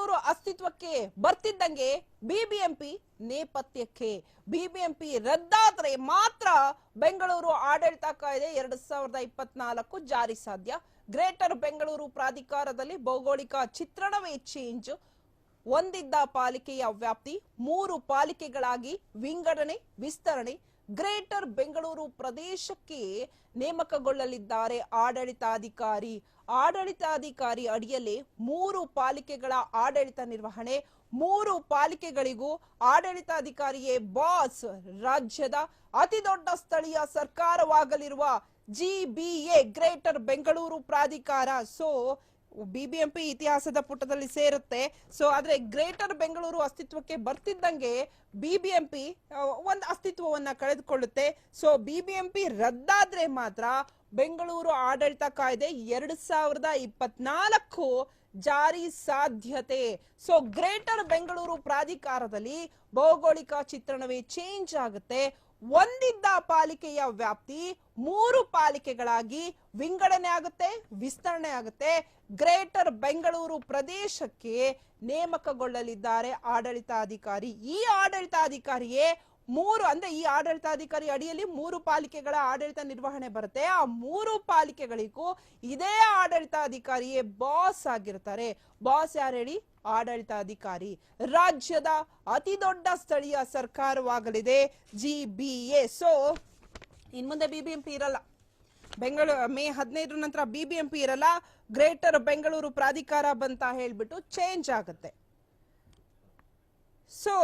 ಬೆಂಗಳೂರು ಅಸ್ತಿತ್ವಕ್ಕೆ ಬರ್ತಿದ್ದಂಗೆ BBMP ನೇಪಥ್ಯಕ್ಕೆ. BBMP ರದ್ದಾದ್ರೆ ಮಾತ್ರ ಬೆಂಗಳೂರು ಆಡಳಿತ ಕಾಯ್ದೆ ಎರಡ್ ಸಾವಿರದ ಇಪ್ಪತ್ನಾಲ್ಕು ಜಾರಿ ಸಾಧ್ಯ. ಗ್ರೇಟರ್ ಬೆಂಗಳೂರು ಪ್ರಾಧಿಕಾರದಲ್ಲಿ ಭೌಗೋಳಿಕ ಚಿತ್ರಣವೇ ಚೇಂಜ್. ಒಂದಿದ್ದ ಪಾಲಿಕೆಯ ವ್ಯಾಪ್ತಿ, ಮೂರು ಪಾಲಿಕೆಗಳಾಗಿ ವಿಂಗಡಣೆ, ವಿಸ್ತರಣೆ. ಗ್ರೇಟರ್ ಬೆಂಗಳೂರು ಪ್ರದೇಶಕ್ಕೆ ನೇಮಕಗೊಳ್ಳಲಿದ್ದಾರೆ ಆಡಳಿತಾಧಿಕಾರಿ. ಆಡಳಿತಾಧಿಕಾರಿ ಅಡಿಯಲ್ಲಿ ಮೂರು ಪಾಲಿಕೆಗಳ ಆಡಳಿತ ನಿರ್ವಹಣೆ, ಮೂರು ಪಾಲಿಕೆಗಳಿಗೂ ಆಡಳಿತಾಧಿಕಾರಿಯೇ ಬಾಸ್. ರಾಜ್ಯದ ಅತಿ ದೊಡ್ಡ ಸ್ಥಳೀಯ ಸರ್ಕಾರವಾಗಲಿರುವ ಜಿಬಿಎ ಗ್ರೇಟರ್ ಬೆಂಗಳೂರು ಪ್ರಾಧಿಕಾರ. ಸೊ ಬಿಬಿಎಂಪಿ ಇತಿಹಾಸದ ಪುಟದಲ್ಲಿ ಸೇರುತ್ತೆ. ಸೊ ಆದ್ರೆ ಗ್ರೇಟರ್ ಬೆಂಗಳೂರು ಅಸ್ತಿತ್ವಕ್ಕೆ ಬರ್ತಿದ್ದಂಗೆ ಬಿಬಿಎಂಪಿ ಒಂದು ಅಸ್ತಿತ್ವವನ್ನ ಕಳೆದುಕೊಳ್ಳುತ್ತೆ. ಸೊ ಬಿಬಿಎಂಪಿ ರದ್ದಾದ್ರೆ ಮಾತ್ರ ಬೆಂಗಳೂರು ಆಡಳಿತ ಕಾಯ್ದೆ ಎರಡ್ ಸಾವಿರದ ಇಪ್ಪತ್ನಾಲ್ಕು ಜಾರಿ ಸಾಧ್ಯತೆ. ಸೊ ಗ್ರೇಟರ್ ಬೆಂಗಳೂರು ಪ್ರಾಧಿಕಾರದಲ್ಲಿ ಭೌಗೋಳಿಕ ಚಿತ್ರಣವೇ ಚೇಂಜ್ ಆಗುತ್ತೆ. ಒಂದಿದ್ದ ಪಾಲಿಕೆಯ ವ್ಯಾಪ್ತಿ ಮೂರು ಪಾಲಿಕೆಗಳಾಗಿ ವಿಂಗಡಣೆ ಆಗುತ್ತೆ, ವಿಸ್ತರಣೆ ಆಗುತ್ತೆ. ಗ್ರೇಟರ್ ಬೆಂಗಳೂರು ಪ್ರದೇಶಕ್ಕೆ ನೇಮಕಗೊಳ್ಳಲಿದ್ದಾರೆ ಆಡಳಿತಾಧಿಕಾರಿ. ಈ ಆಡಳಿತಾಧಿಕಾರಿಯೇ ಮೂರು, ಅಂದ್ರೆ ಈ ಆಡಳಿತಾಧಿಕಾರಿ ಅಡಿಯಲ್ಲಿ ಮೂರು ಪಾಲಿಕೆಗಳ ಆಡಳಿತ ನಿರ್ವಹಣೆ ಬರುತ್ತೆ. ಆ ಮೂರು ಪಾಲಿಕೆಗಳಿಗೂ ಇದೇ ಆಡಳಿತಾಧಿಕಾರಿಯೇ ಬಾಸ್ ಆಗಿರ್ತಾರೆ. ಬಾಸ್ ಯಾರು ಹೇಳಿ ಆಡಳಿತಾಧಿಕಾರಿ. ರಾಜ್ಯದ ಅತಿ ದೊಡ್ಡ ಸ್ಥಳೀಯ ಸರ್ಕಾರವಾಗಲಿದೆ ಜಿ ಬಿ ಎ. ಸೊ ಇನ್ ಮುಂದೆ ಬಿಬಿಎಂಪಿ ಇರಲ್ಲ. ಬೆಂಗಳೂರು ಮೇ ಹದಿನೈದರ ನಂತರ ಬಿಬಿಎಂಪಿ ಇರಲ್ಲ. ಗ್ರೇಟರ್ ಬೆಂಗಳೂರು ಪ್ರಾಧಿಕಾರ ಬಂತ ಹೇಳ್ಬಿಟ್ಟು ಚೇಂಜ್ ಆಗುತ್ತೆ. ಸೊ